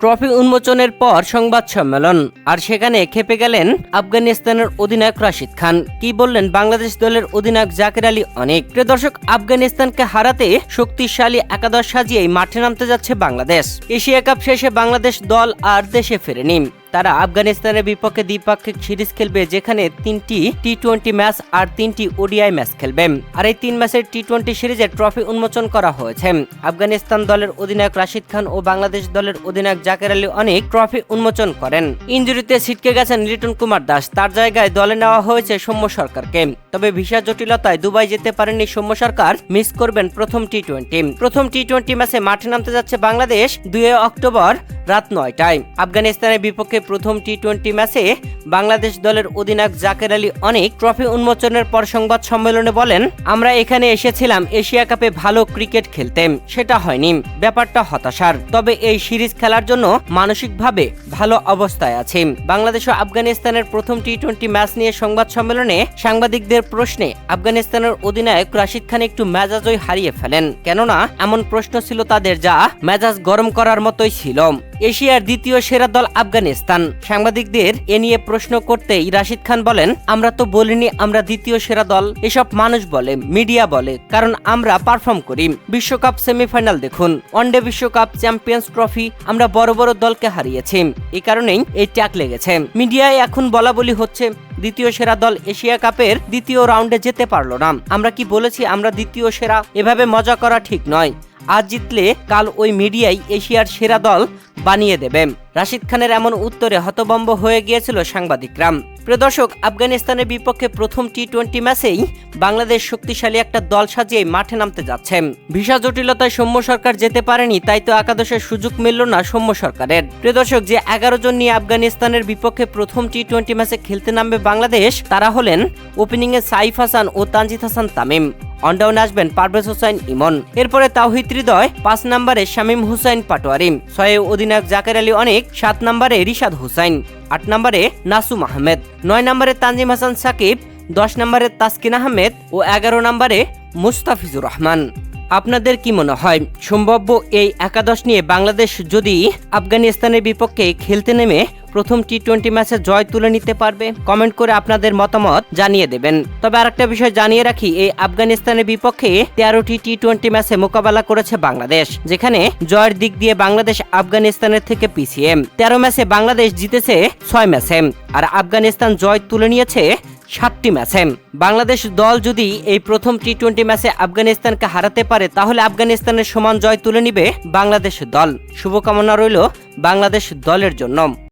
Trophy উন্মোচনের পর সংবাদ সম্মেলন, আর সেখানে খেপে গেলেন আফগানিস্তানের অধিনায়ক রাশিদ খান। কি বললেন বাংলাদেশ দলের অধিনায়ক জাকির আলী অনেক? দর্শক, আফগানিস্তানকে হারাতে শক্তিশালী একাদশ সাজিয়ে মাঠে নামতে যাচ্ছে বাংলাদেশ। এশিয়া কাপ শেষে বাংলাদেশ দল আর দেশে ফেরেনি। তারা আফগানিস্তানের বিপক্ষে দ্বিপাক্ষিক সিরিজ খেলবে, যেখানে তিনটি টি টোয়েন্টি ম্যাচ আর তিনটি ওডিআই ম্যাচ খেলবে। আর এই তিন ম্যাচের টি টোয়েন্টি সিরিজে ট্রফি উন্মোচন করা হয়েছে। আফগানিস্তান দলের অধিনায়ক রাশিদ খান ও বাংলাদেশ দলের অধিনায়ক জাকের আলী অনেক ট্রফি উন্মোচন করেন। ইঞ্জুরিতে ছিটকে গেছেন লিটন কুমার দাস। তার জায়গায় দলে নেওয়া হয়েছে সৌম্য সরকারকে। তবে ভিসা জটিলতায় দুবাই যেতে পারেননি সৌম্য সরকার। মিস করবেন প্রথম টি টোয়েন্টি প্রথম টি টোয়েন্টি ম্যাচে মাঠে নামতে যাচ্ছে বাংলাদেশ দুই অক্টোবর রাত নয়টায়। আফগানিস্তানের বিপক্ষে প্রথম টি টোয়েন্টি ম্যাচে বাংলাদেশ দলের অধিনায়ক জাকের আলী অনেক ট্রফি উন্মোচনের পর সংবাদ সম্মেলনে বলেন, আমরা এখানে এসেছিলাম এশিয়া কাপে ভালো ক্রিকেট খেলতে। সেটা হয়নি। ব্যাপারটা হতাশার। তবে এই সিরিজ খেলার জন্য মানসিকভাবে ভালো অবস্থায় আছে। বাংলাদেশ ও আফগানিস্তানের প্রথম টি টোয়েন্টি ম্যাচ নিয়ে সংবাদ সম্মেলনে সাংবাদিকদের প্রশ্নে আফগানিস্তানের অধিনায়ক রাশিদ খান একটু মেজাজই হারিয়ে ফেলেন। কেননা, এমন প্রশ্ন ছিল তাদের যা মেজাজ গরম করার মতোই ছিল। এশিয়ার দ্বিতীয় সেরা দল আফগানিস্তান। সাংবাদিকদের এ নিয়ে প্রশ্ন করতেই রাশিদ খান বলেন, আমরা তো বলিনি আমরা দ্বিতীয় সেরা দল। এসব মানুষ বলে, মিডিয়া বলে, কারণ আমরা পারফর্ম করি। বিশ্বকাপ সেমিফাইনাল দেখুন। ওয়ানডে বিশ্বকাপ, চ্যাম্পিয়ন্স ট্রফি, আমরা বড় বড় দলকে হারিয়েছি। এই কারণেই এই ট্যাগ লেগেছে। মিডিয়ায় এখন বলা বলি হচ্ছে দ্বিতীয় সেরা দল এশিয়া কাপের দ্বিতীয় রাউন্ডে যেতে পারল না। আমরা কি বলেছি আমরা দ্বিতীয় সেরা? এভাবে মজা করা ঠিক নয়। আজ জিতলে কাল ওই মিডিয়াই এশিয়ার সেরা দল বানিয়ে দেবে। রাশিদ খানের এমন উত্তরে হতবম্ব হয়ে গিয়েছিল সাংবাদিকরা। প্রিয় দর্শক, আফগানিস্তানের বিপক্ষে প্রথম টি টোয়েন্টি ম্যাচেই বাংলাদেশ শক্তিশালী একটা দল সাজিয়ে মাঠে নামতে যাচ্ছে। ভিসা জটিলতায় সৌম্য সরকার যেতে পারেনি, তাই তো একাদশের সুযোগ মিলল না সৌম্য সরকারের। প্রিয় দর্শক, যে এগারো জন নিয়ে আফগানিস্তানের বিপক্ষে প্রথম টি টোয়েন্টি ম্যাচে খেলতে নামবে বাংলাদেশ, তারা হলেন ওপেনিংয়ে সাইফ হাসান ও তানজিদ হাসান তামিম। অনডাউনে আসবেন পারভেজ হোসেন ইমন। এরপরে তাওহিদ হৃদয়, পাঁচ নম্বরে শামীম হুসাইন পাটোয়ারি। ছয়ে অধিনায়ক জাকের আলী অনেক, সাত নম্বরে রিশাদ হুসাইন আট নম্বরে নাসুম আহমেদ। নয় নম্বরে তানজিম হাসান সাকিব, দশ নম্বরে তাসকিন আহমেদ ও এগারো নম্বরে মুস্তাফিজুর রহমান। আপনাদের কি মনে হয়, সম্ভাব্য এই একাদশ নিয়ে বাংলাদেশ যদি আফগানিস্তানের বিপক্ষে খেলতে নেমে প্রথম টি টোয়েন্টি ম্যাচে জয় তুলে নিতে পারবে, কমেন্ট করে আপনাদের মতামত জানিয়ে দেবেন। তবে আরেকটা বিষয় জানিয়ে রাখি, এই আফগানিস্তানের বিপক্ষে তেরোটি টি টোয়েন্টি ম্যাচে মোকাবেলা করেছে বাংলাদেশ, যেখানে জয়ের দিক দিয়ে বাংলাদেশ আফগানিস্তানের থেকে পিছিয়ে। তেরো ম্যাচে বাংলাদেশ জিতেছে ছয় ম্যাচে, আর আফগানিস্তান জয় তুলে নিয়েছে সাতটি ম্যাচে। বাংলাদেশ দল যদি এই প্রথম টি টোয়েন্টি ম্যাচে আফগানিস্তানকে হারাতে পারে, তাহলে আফগানিস্তানের সমান জয় তুলে নিবে বাংলাদেশ দল। শুভকামনা রইল বাংলাদেশ দলের জন্য।